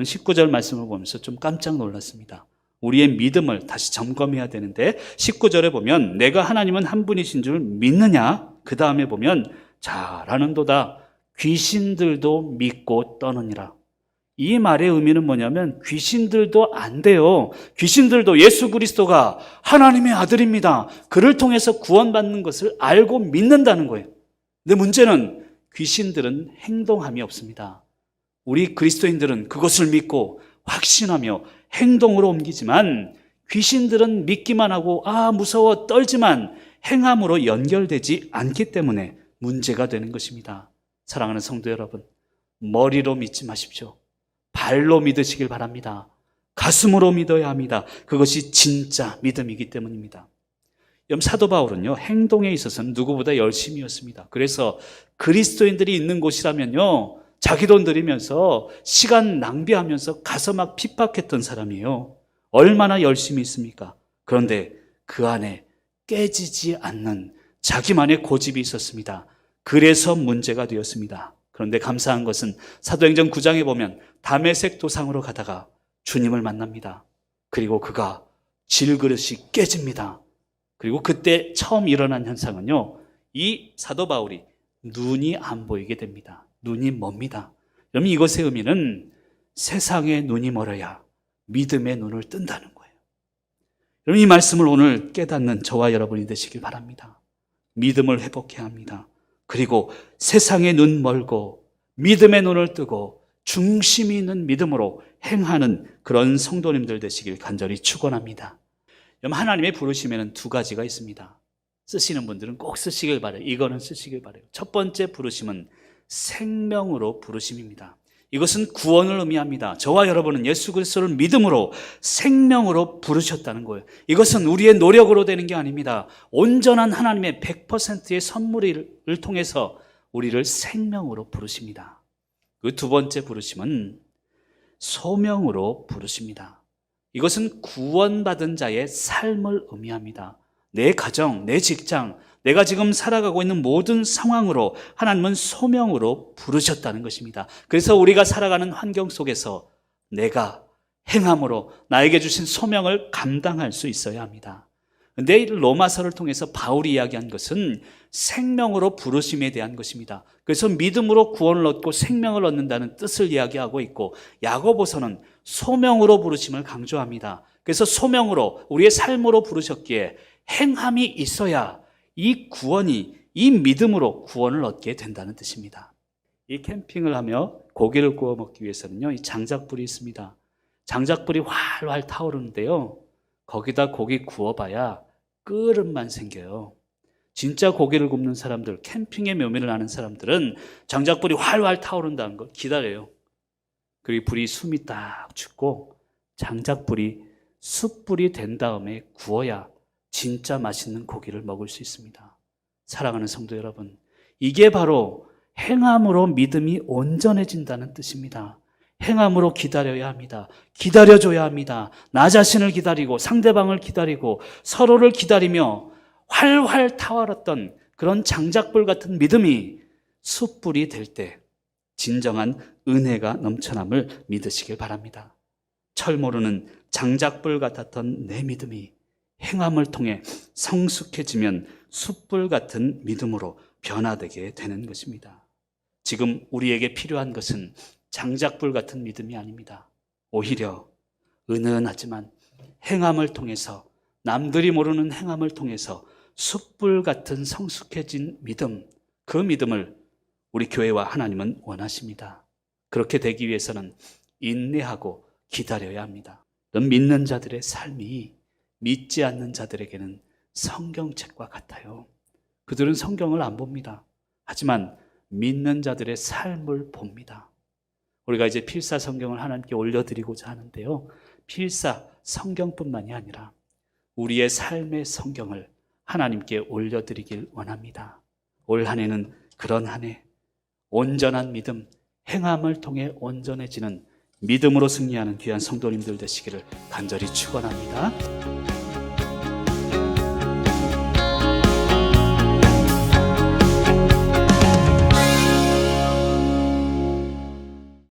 저는 19절 말씀을 보면서 좀 깜짝 놀랐습니다. 우리의 믿음을 다시 점검해야 되는데 19절에 보면 내가 하나님은 한 분이신 줄 믿느냐? 그 다음에 보면 잘하는도다 귀신들도 믿고 떠느니라. 이 말의 의미는 뭐냐면 귀신들도 안 돼요. 귀신들도 예수 그리스도가 하나님의 아들입니다. 그를 통해서 구원받는 것을 알고 믿는다는 거예요. 근데 문제는 귀신들은 행동함이 없습니다. 우리 그리스도인들은 그것을 믿고 확신하며 행동으로 옮기지만 귀신들은 믿기만 하고 아 무서워 떨지만 행함으로 연결되지 않기 때문에 문제가 되는 것입니다. 사랑하는 성도 여러분, 머리로 믿지 마십시오. 발로 믿으시길 바랍니다. 가슴으로 믿어야 합니다. 그것이 진짜 믿음이기 때문입니다. 염 사도 바울은요, 행동에 있어서는 누구보다 열심이었습니다. 그래서 그리스도인들이 있는 곳이라면요, 자기 돈 들이면서 시간 낭비하면서 가서 막 핍박했던 사람이에요. 얼마나 열심히 있습니까? 그런데 그 안에 깨지지 않는 자기만의 고집이 있었습니다. 그래서 문제가 되었습니다. 그런데 감사한 것은 사도행전 9장에 보면 담에색 도상으로 가다가 주님을 만납니다. 그리고 그가 질그릇이 깨집니다. 그리고 그때 처음 일어난 현상은요, 이 사도 바울이 눈이 안 보이게 됩니다. 눈이 멉니다. 여러분 이것의 의미는 세상의 눈이 멀어야 믿음의 눈을 뜬다는 거예요. 여러분 이 말씀을 오늘 깨닫는 저와 여러분이 되시길 바랍니다. 믿음을 회복해야 합니다. 그리고 세상의 눈 멀고 믿음의 눈을 뜨고 중심이 있는 믿음으로 행하는 그런 성도님들 되시길 간절히 축원합니다. 하나님의 부르심에는 두 가지가 있습니다. 쓰시는 분들은 꼭 쓰시길 바래요. 이거는 쓰시길 바래요. 첫 번째 부르심은 생명으로 부르심입니다. 이것은 구원을 의미합니다. 저와 여러분은 예수 그리스도를 믿음으로 생명으로 부르셨다는 거예요. 이것은 우리의 노력으로 되는 게 아닙니다. 온전한 하나님의 100%의 선물을 통해서 우리를 생명으로 부르십니다. 그 두 번째 부르심은 소명으로 부르십니다. 이것은 구원받은 자의 삶을 의미합니다. 내 가정, 내 직장, 내가 지금 살아가고 있는 모든 상황으로 하나님은 소명으로 부르셨다는 것입니다. 그래서 우리가 살아가는 환경 속에서 내가 행함으로 나에게 주신 소명을 감당할 수 있어야 합니다. 근데 이 로마서를 통해서 바울이 이야기한 것은 생명으로 부르심에 대한 것입니다. 그래서 믿음으로 구원을 얻고 생명을 얻는다는 뜻을 이야기하고 있고 야고보서는 소명으로 부르심을 강조합니다. 그래서 소명으로 우리의 삶으로 부르셨기에 행함이 있어야 이 구원이 이 믿음으로 구원을 얻게 된다는 뜻입니다. 이 캠핑을 하며 고기를 구워 먹기 위해서는요, 이 장작불이 있습니다. 장작불이 활활 타오르는데요, 거기다 고기 구워봐야 끓음만 생겨요. 진짜 고기를 굽는 사람들, 캠핑의 묘미를 아는 사람들은 장작불이 활활 타오른다는 걸 기다려요. 그리고 불이 숨이 딱 죽고 장작불이 숯불이 된 다음에 구워야 진짜 맛있는 고기를 먹을 수 있습니다. 사랑하는 성도 여러분, 이게 바로 행함으로 믿음이 온전해진다는 뜻입니다. 행함으로 기다려야 합니다. 기다려줘야 합니다. 나 자신을 기다리고 상대방을 기다리고 서로를 기다리며 활활 타월었던 그런 장작불 같은 믿음이 숯불이 될 때 진정한 은혜가 넘쳐남을 믿으시길 바랍니다. 철 모르는 장작불 같았던 내 믿음이 행함을 통해 성숙해지면 숯불 같은 믿음으로 변화되게 되는 것입니다. 지금 우리에게 필요한 것은 장작불 같은 믿음이 아닙니다. 오히려 은은하지만 행함을 통해서 남들이 모르는 행함을 통해서 숯불 같은 성숙해진 믿음, 그 믿음을 우리 교회와 하나님은 원하십니다. 그렇게 되기 위해서는 인내하고 기다려야 합니다. 믿는 자들의 삶이 믿지 않는 자들에게는 성경책과 같아요. 그들은 성경을 안 봅니다. 하지만 믿는 자들의 삶을 봅니다. 우리가 이제 필사 성경을 하나님께 올려드리고자 하는데요. 필사 성경뿐만이 아니라 우리의 삶의 성경을 하나님께 올려드리길 원합니다. 올 한 해는 그런 한 해, 온전한 믿음, 행함을 통해 온전해지는 믿음으로 승리하는 귀한 성도님들 되시기를 간절히 축원합니다.